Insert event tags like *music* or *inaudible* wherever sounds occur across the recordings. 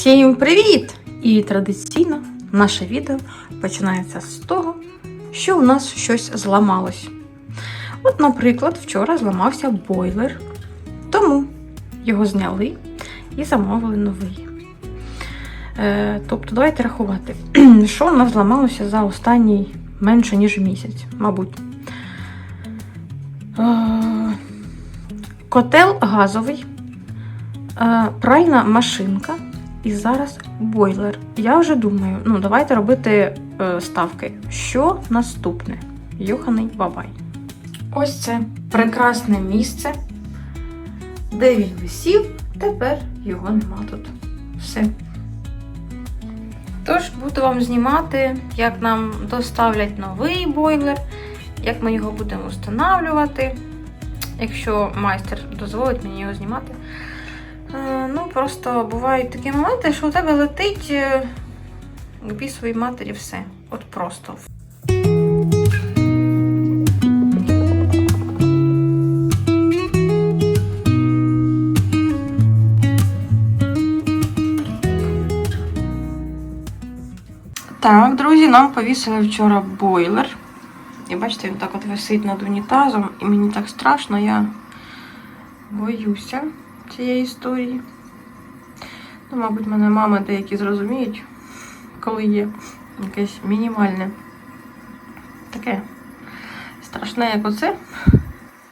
Всім привіт! І традиційно наше відео починається з того, що у нас щось зламалось. От, наприклад, вчора зламався бойлер, тому його зняли і замовили новий. Е, тобто, давайте рахувати, *clears throat* що у нас зламалося за останній менше, ніж місяць, мабуть. Е, котел газовий, е, пральна машинка. І зараз бойлер. Я вже думаю, ну давайте робити е, ставки. Що наступне? Йоханий бабай. Ось це прекрасне місце, де він висів, тепер його нема тут. Все. Тож буду вам знімати, як нам доставлять новий бойлер, як ми його будемо встановлювати, якщо майстер дозволить мені його знімати. Просто бувають такі моменти, що у тебе летить е, к бісовій матері все. От просто. Так, друзі, нам повісили вчора бойлер. І бачите, він так от висить над унітазом, і мені так страшно, я боюся цієї історії. Ну, мабуть, мене мами деякі зрозуміють, коли є якесь мінімальне таке страшне, як оце,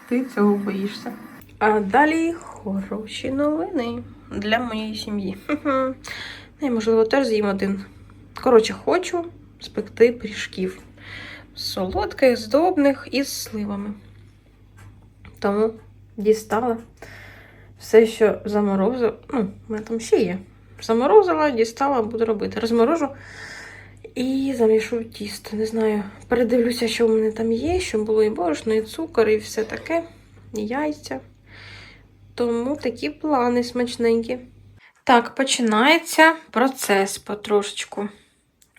ти цього боїшся. А далі хороші новини для моєї сім'ї. Хе-хе. Ну, Я, можливо, теж з'їм один. Коротше, хочу спекти пиріжків. Солодких, здобних і з сливами. Тому дістала все, що заморозила, ну, у мене там ще є. Заморозила, дістала, буду робити. Розморожу і замішу тісто. Не знаю, передивлюся, що в мене там є, щоб було і борошно, і цукор, і все таке, і яйця. Тому такі плани смачненькі. Так, починається процес потрошечку.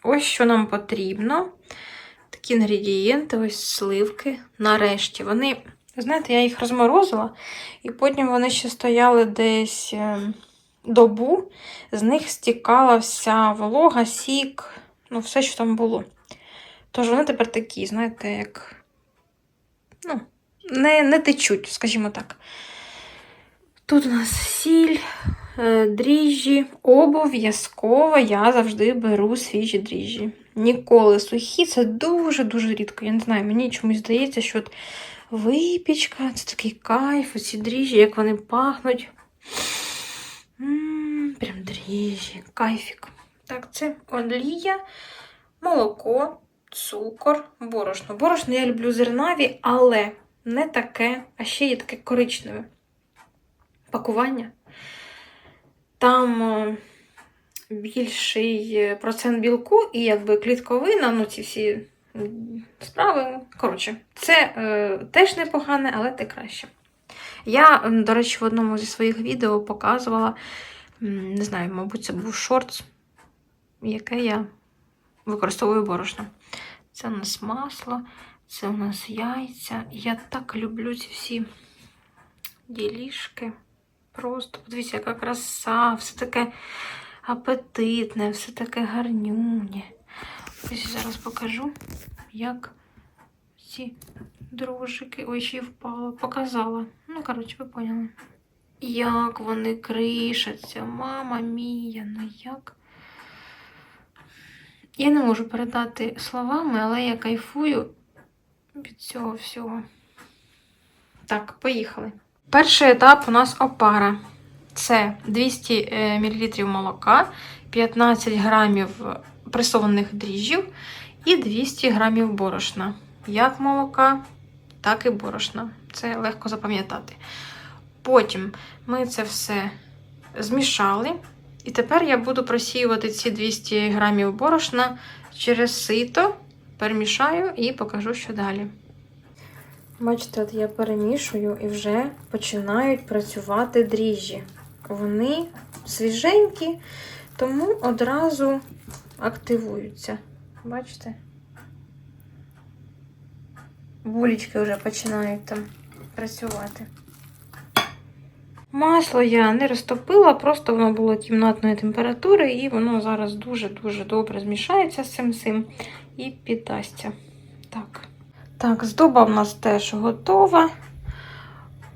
Ось що нам потрібно. Такі інгредієнти, ось сливки. Нарешті вони, знаєте, я їх розморозила, і потім вони ще стояли десь е, добу, з них стікала вся волога, сік, ну, все, що там було. Тож вони тепер такі, знаєте, як. Ну, не, не течуть, скажімо так. Тут у нас сіль, е, дріжджі. Обов'язково я завжди беру свіжі дріжджі. Ніколи сухі, це дуже-дуже рідко. Я не знаю, мені чомусь здається, що от випічка це такий кайф, оці дріжджі, як вони пахнуть. Прям дріжджі, кайфік. Так, це олія, молоко, цукор, борошно. Борошно я люблю зернаві, але не таке, а ще є таке коричневе пакування. Там е, більший е, процент білку і якби клітковина, ну ці всі справи. Коротше, це е, теж непогане, але те краще. Я, до речі, в одному зі своїх відео показувала, не знаю, мабуть, це був шортс, яке я використовую борошно. Це у нас масло, це у нас яйця. Я так люблю ці всі ділішки. Просто подивіться, яка краса, все таке апетитне, все таке гарнюнє. Ось зараз покажу, як ці дрожжики. Ой, ще й впало. Показала. Ну, коротше, ви поняли. Як вони кришаться, мама мія, ну як. Я не можу передати словами, але я кайфую від цього всього. Так, поїхали. Перший етап у нас опара. Це 200 мл молока, 15 грамів пресованих дріжджів і 200 грамів борошна. Як молока, так і борошна. Це легко запам'ятати. Потім ми це все змішали. І тепер я буду просіювати ці 200 грамів борошна через сито, перемішаю і покажу, що далі. Бачите, от я перемішую і вже починають працювати дріжджі. Вони свіженькі, тому одразу активуються. Бачите? Булічки вже починають там працювати. Масло я не розтопила, просто воно було кімнатної температури, і воно зараз дуже-дуже добре змішається з цим всім і піддасться. Так. Так, здоба в нас теж готова.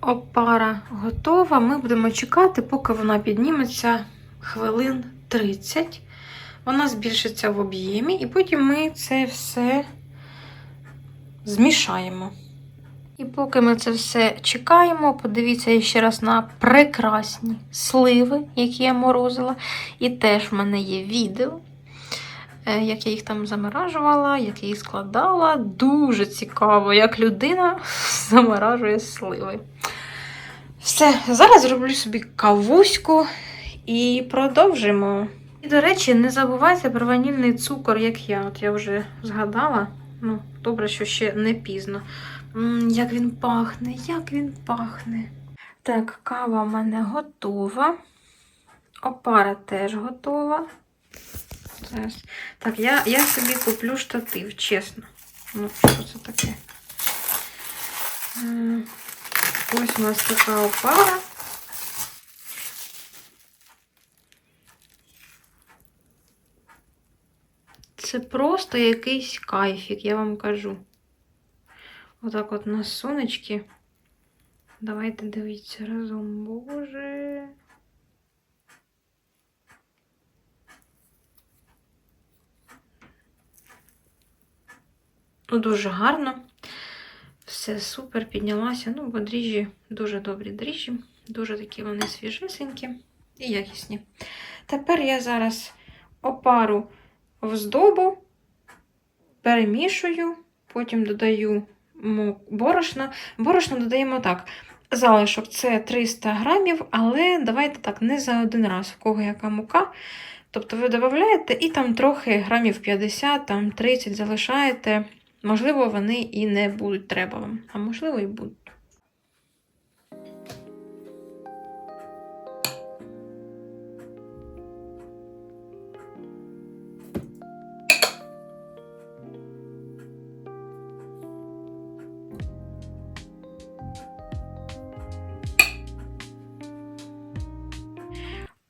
Опара готова. Ми будемо чекати, поки вона підніметься хвилин 30. Вона збільшиться в об'ємі, і потім ми це все змішаємо. І поки ми це все чекаємо, подивіться ще раз на прекрасні сливи, які я морозила. І теж в мене є відео, е, як я їх там заморажувала, як я їх складала. Дуже цікаво, як людина *laughs* заморажує сливи. Все, зараз зроблю собі кавуську і продовжимо. І, до речі, не забувайте про ванільний цукор, як я. От я вже згадала. Ну, добре, що ще не пізно. М, як він пахне, як він пахне. Так, кава в мене готова. Опара теж готова. Зараз. Так, я, я собі куплю штатив, чесно. Ну, що це таке? Ось у нас така опара. Це просто якийсь кайфік, я вам кажу. Отак от на сонечки. Давайте дивіться разом. Боже. Ну, дуже гарно. Все супер, піднялася. Ну, бо дріжджі дуже добрі дріжджі. Дуже такі вони свіжесенькі і якісні. Тепер я зараз опару в здобу, перемішую, потім додаю борошно. Борошно додаємо так. Залишок це 300 грамів, але давайте так, не за один раз, в кого яка мука. Тобто ви додаєте і там трохи грамів 50, там 30 залишаєте. Можливо, вони і не будуть треба вам, а можливо, і будуть.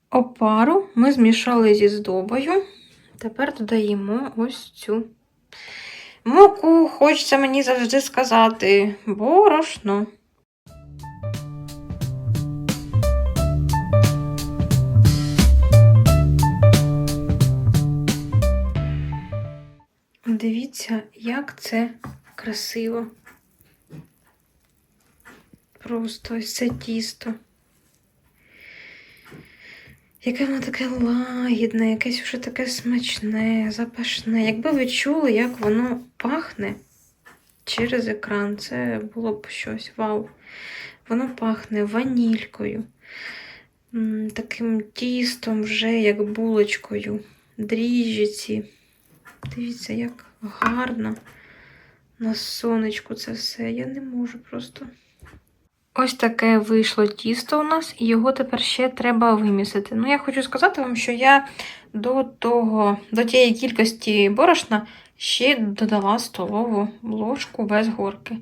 Опару ми змішали зі здобою. Тепер додаємо ось цю муку. Хочеться мені завжди сказати борошно. Дивіться, як це красиво. Просто ось це тісто. Яке воно таке лагідне, якесь вже таке смачне, запашне. Якби ви чули, як воно пахне через екран, це було б щось вау. Воно пахне ванількою, таким тістом вже як булочкою, дріжджі. Дивіться, як гарно на сонечку це все. Я не можу просто. Ось таке вийшло тісто у нас, і його тепер ще треба вимісити. Ну, я хочу сказати вам, що я до того, до тієї кількості борошна ще додала столову ложку без горки.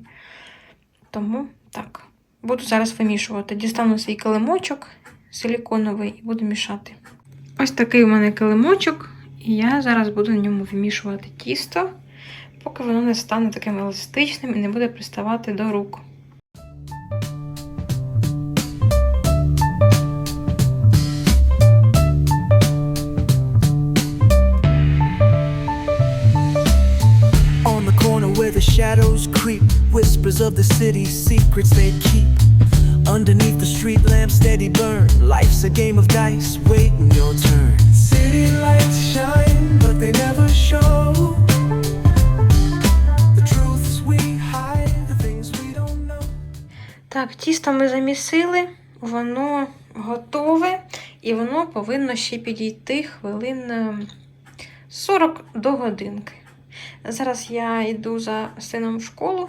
Тому так, буду зараз вимішувати. Дістану свій килимочок силіконовий і буду мішати. Ось такий у мене килимочок, і я зараз буду на ньому вимішувати тісто, поки воно не стане таким еластичним і не буде приставати до рук. Shadows creep, whispers of the city's secrets they keep. Underneath the street lamp, steady burn. Life's a game of dice, waiting your turn. City lights shine, but they never show. The truths we hide, the things we don't know. Так, тісто ми замісили, воно готове, і воно повинно ще підійти хвилин е, 40 до годинки. Зараз я йду за сином в школу,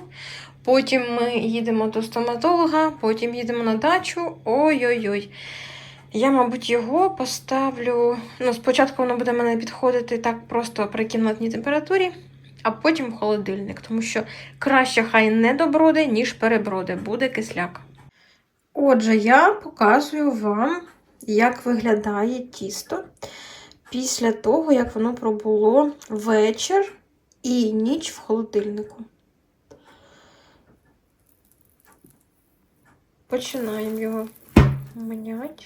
потім ми їдемо до стоматолога, потім їдемо на дачу. Ой-ой-ой. Я, мабуть, його поставлю. Ну, спочатку воно буде мене підходити так просто при кімнатній температурі, а потім в холодильник, тому що краще хай не доброде, ніж переброде, буде кисляк. Отже, я показую вам, як виглядає тісто після того, як воно пробуло вечір і ніч в холодильнику. Починаємо його міняти.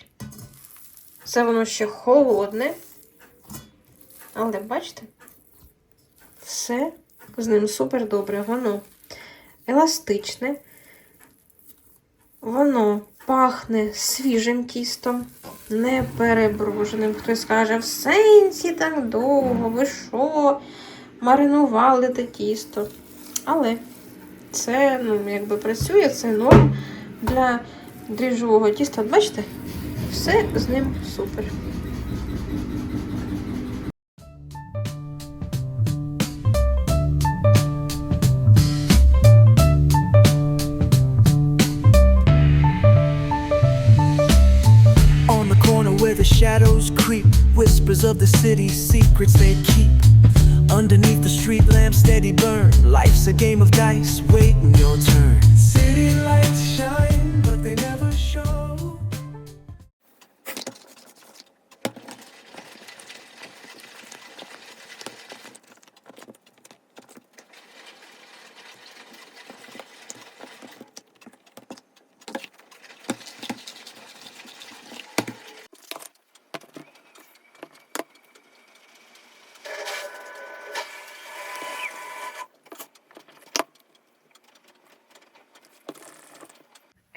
Це воно ще холодне. Але бачите, все з ним супер добре. Воно еластичне. Воно пахне свіжим тістом, не перебруженим. Хтось каже, в сенсі так довго, ви що, маринували те тісто. Але це, ну, якби працює, це норм для дріжджового тіста. Бачите, все з ним супер. Shadows creep, whispers of the city's secrets they a game of dice, waiting your turn.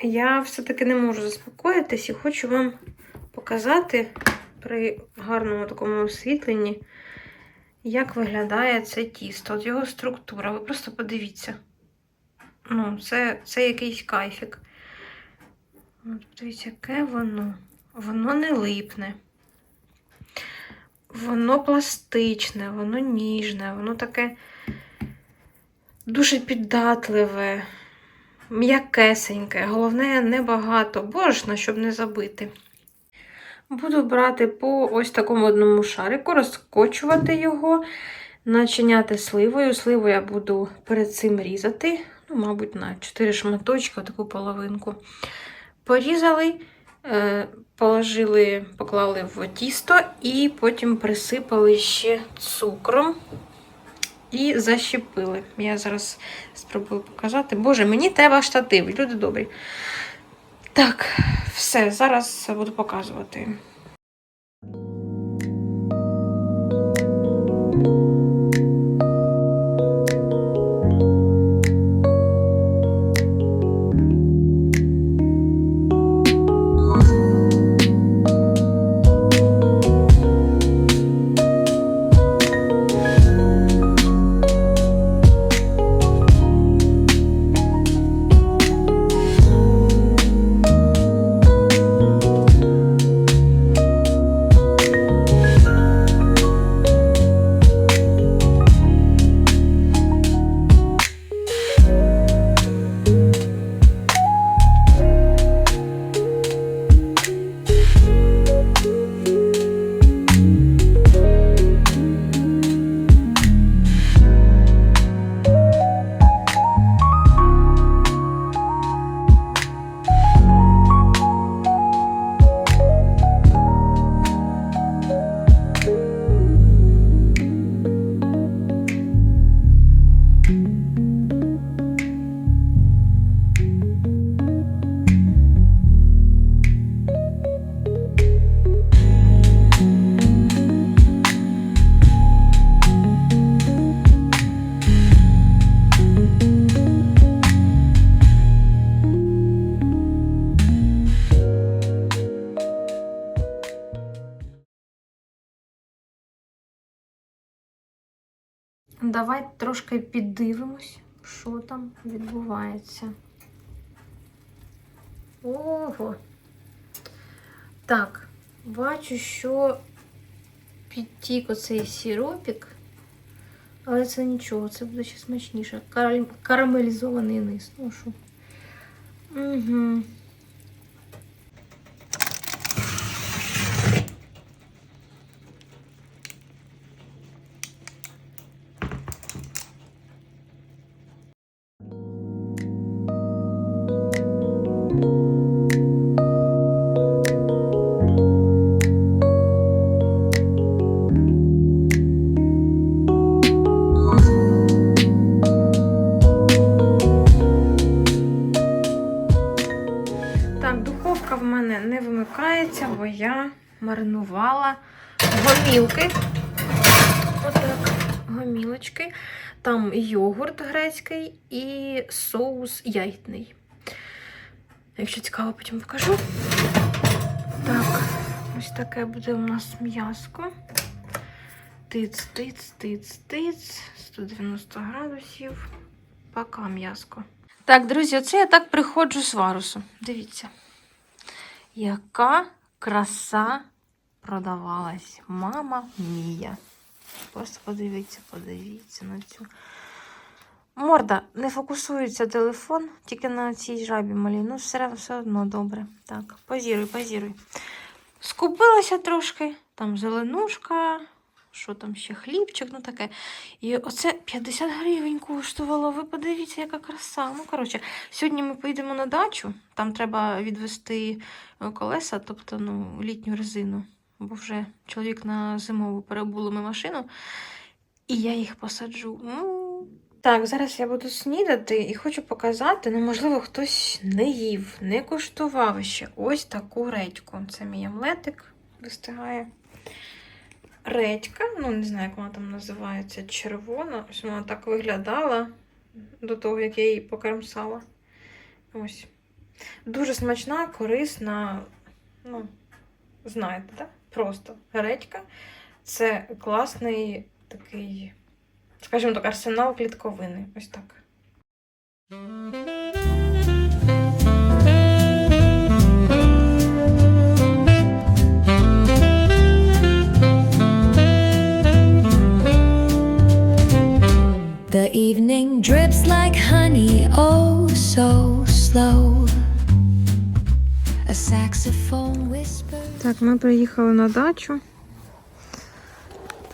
Я все-таки не можу заспокоїтись і хочу вам показати при гарному такому освітленні, як виглядає це тісто. От його структура. Ви просто подивіться. Ну, це, це якийсь кайфік. От, подивіться, яке воно. Воно не липне. Воно пластичне, воно ніжне, воно таке дуже піддатливе м'якесеньке, головне небагато, борошна, щоб не забити. Буду брати по ось такому одному шарику, розкочувати його, начиняти сливою. Сливу я буду перед цим різати, ну, мабуть, на 4 шматочки, таку половинку. Порізали, е, положили, поклали в тісто і потім присипали ще цукром і защепили. Я зараз спробую показати. Боже, мені треба штатив, люди добрі. Так, все, зараз буду показувати. Давай трошки піддивимось, що там відбувається. Ого. Так, бачу, що підтік оцей сіропік, але це нічого, це буде ще смачніше. Карамелізований низ. Ну що? Угу. Маринувала гомілки. Отак, гомілочки. Там йогурт грецький і соус ягідний. Якщо цікаво, потім покажу. Так, ось таке буде у нас м'яско. Тиц, тиц, тиц, тиц. 190 градусів. Пока м'яско. Так, друзі, оце я так приходжу з варусу. Дивіться. Яка краса продавалась. Мама мія. Просто подивіться, подивіться на цю. Морда, не фокусується телефон, тільки на цій жабі малій. Ну, все, все одно добре. Так, позіруй, позіруй. Скупилася трошки, там зеленушка, що там ще хлібчик, ну таке. І оце 50 гривень коштувало. Ви подивіться, яка краса. Ну, коротше, сьогодні ми поїдемо на дачу. Там треба відвести колеса, тобто ну, літню резину. Бо вже чоловік на зимову перебули ми машину, і я їх посаджу. Ну, так, зараз я буду снідати і хочу показати, ну, можливо, хтось не їв, не куштував ще ось таку редьку. Це мій омлетик вистигає. Редька, ну не знаю, як вона там називається, червона. Ось вона так виглядала до того, як я її покремсала. Ось. Дуже смачна, корисна, ну, знаєте, так? Просто редька. Це класний такий, скажімо так, арсенал клітковини. Ось так. The evening drips like honey, oh so slow. A saxophone whispers. Так, ми приїхали на дачу.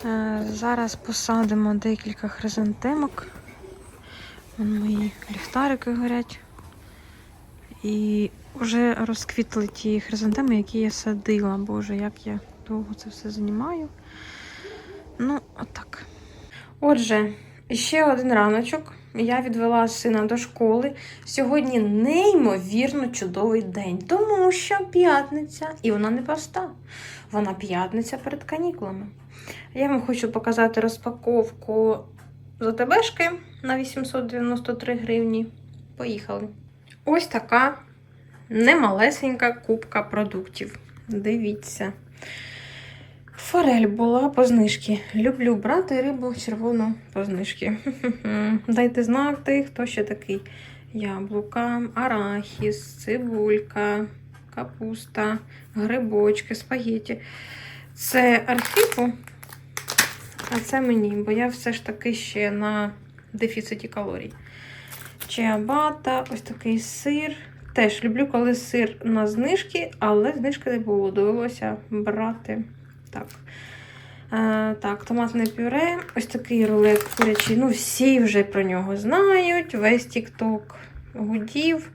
Е, Зараз посадимо декілька хризантемок. Вон мої ліхтарики горять. І вже розквітли ті хризантеми, які я садила. Боже, як я довго це все знімаю. Ну, отак. Отже, ще один раночок. Я відвела сина до школи. Сьогодні неймовірно чудовий день, тому що п'ятниця, і вона не проста. Вона п'ятниця перед канікулами. Я вам хочу показати розпаковку ЗТБшки на 893 гривні. Поїхали. Ось така немалесенька кубка продуктів. Дивіться. Форель була по знижці. Люблю брати рибу червону по знижці. *laughs* Дайте знати, хто ще такий. Яблука, арахіс, цибулька, капуста, грибочки, спагетті. Це архіпу, а це мені, бо я все ж таки ще на дефіциті калорій. Чиабата, ось такий сир. Теж люблю, коли сир на знижки, але знижки не було. Довелося брати. Так. Е, так, томатне пюре. Ось такий рулет курячий. Ну, всі вже про нього знають. Весь TikTok гудів.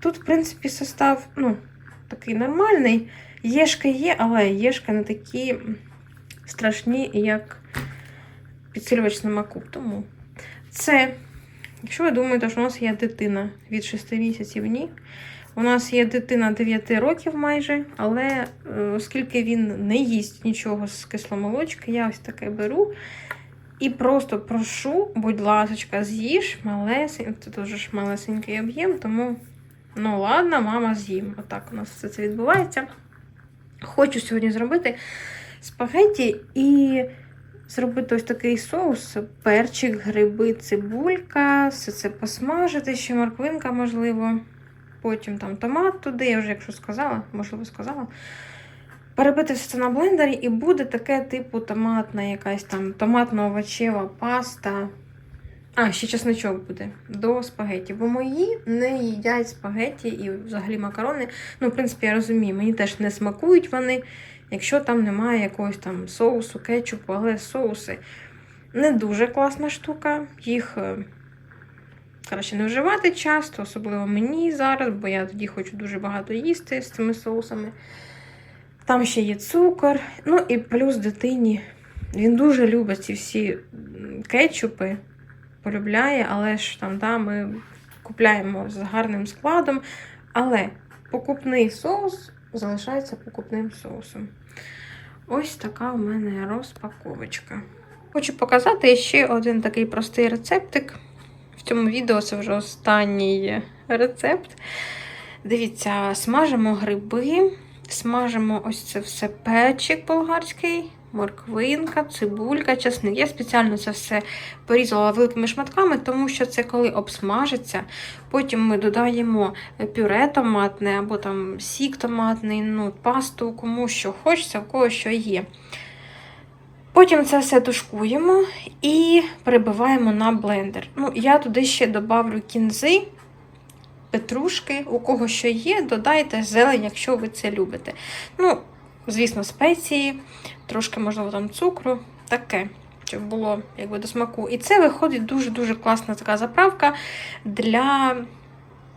Тут, в принципі, состав ну, такий нормальний. Єшки є, але єшки не такі страшні, як підсилювач на маку. Тому це, якщо ви думаєте, що у нас є дитина від 6 місяців, ні. У нас є дитина 9 років майже, але е, оскільки він не їсть нічого з кисломолочки, я ось таке беру. І просто прошу, будь ласка, з'їж малесенький, це дуже ж малесенький об'єм, тому ну ладно, мама з'їм. Отак у нас все це відбувається. Хочу сьогодні зробити спагетті і зробити ось такий соус: перчик, гриби, цибулька, все це посмажити, ще морквинка, можливо. Потім там томат туди, я вже, якщо сказала, можливо, сказала. Перебити все це на блендері, і буде таке, типу, томатна якась там томатно-овочева паста. А, ще чесничок буде до спагетті. Бо мої не їдять спагетті і взагалі макарони. Ну, в принципі, я розумію, мені теж не смакують вони, якщо там немає якогось там соусу, кетчупу, але соуси не дуже класна штука. Їх е, краще не вживати часто, особливо мені зараз, бо я тоді хочу дуже багато їсти з цими соусами. Там ще є цукор. Ну і плюс дитині. Він дуже любить ці всі кетчупи, полюбляє, але ж там да, ми купляємо з гарним складом. Але покупний соус залишається покупним соусом. Ось така у мене розпаковочка. Хочу показати ще один такий простий рецептик. В цьому відео це вже останній рецепт. Дивіться, смажимо гриби, смажимо ось це все печик болгарський, морквинка, цибулька, чесник. Я спеціально це все порізала великими шматками, тому що це коли обсмажиться. Потім ми додаємо пюре томатне або там сік томатний, ну, пасту, кому що хочеться, в кого що є. Потім це все тушкуємо і перебиваємо на блендер. Ну, я туди ще додавлю кінзи, петрушки, у кого що є, додайте зелень, якщо ви це любите. Ну, звісно, спеції, трошки, можливо, там цукру, таке, щоб було якби до смаку. І це виходить дуже-дуже класна така заправка для,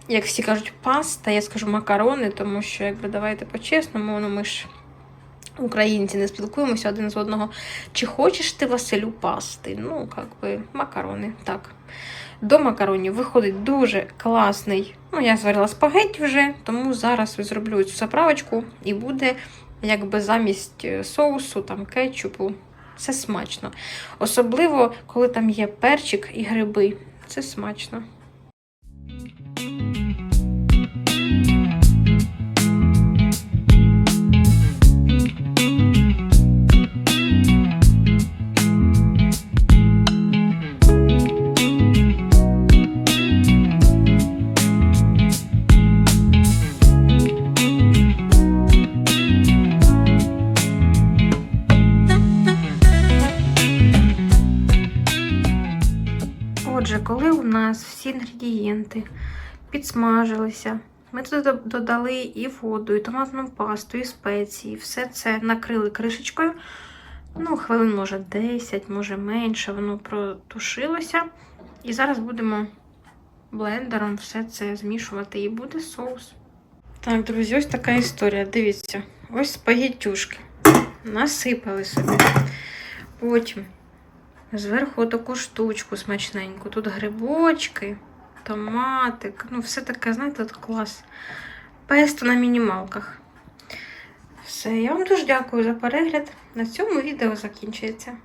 як всі кажуть, паста, я скажу макарони, тому що, якби давайте по-чесному, ну ми ж. Українці не спілкуємося один з одного. Чи хочеш ти Василю пасти? Ну, як би, макарони, так. До макаронів виходить дуже класний. Ну, я зварила спагетті вже, тому зараз зроблю цю заправочку і буде якби замість е, соусу, там, кетчупу. Це смачно. Особливо, коли там є перчик і гриби. Це смачно. Отже, коли у нас всі інгредієнти підсмажилися, ми туди додали і воду, і томатну пасту, і спеції, все це накрили кришечкою. Ну, хвилин, може, 10, може менше, воно протушилося. І зараз будемо блендером все це змішувати, і буде соус. Так, друзі, ось така історія. Дивіться, ось спагеттюшки. Насипали собі. Потім Зверху таку штучку смачненьку. Тут грибочки, томатик. Ну, все таке, знаєте, от клас. Песто на мінімалках. Все, я вам дуже дякую за перегляд. На цьому відео закінчується.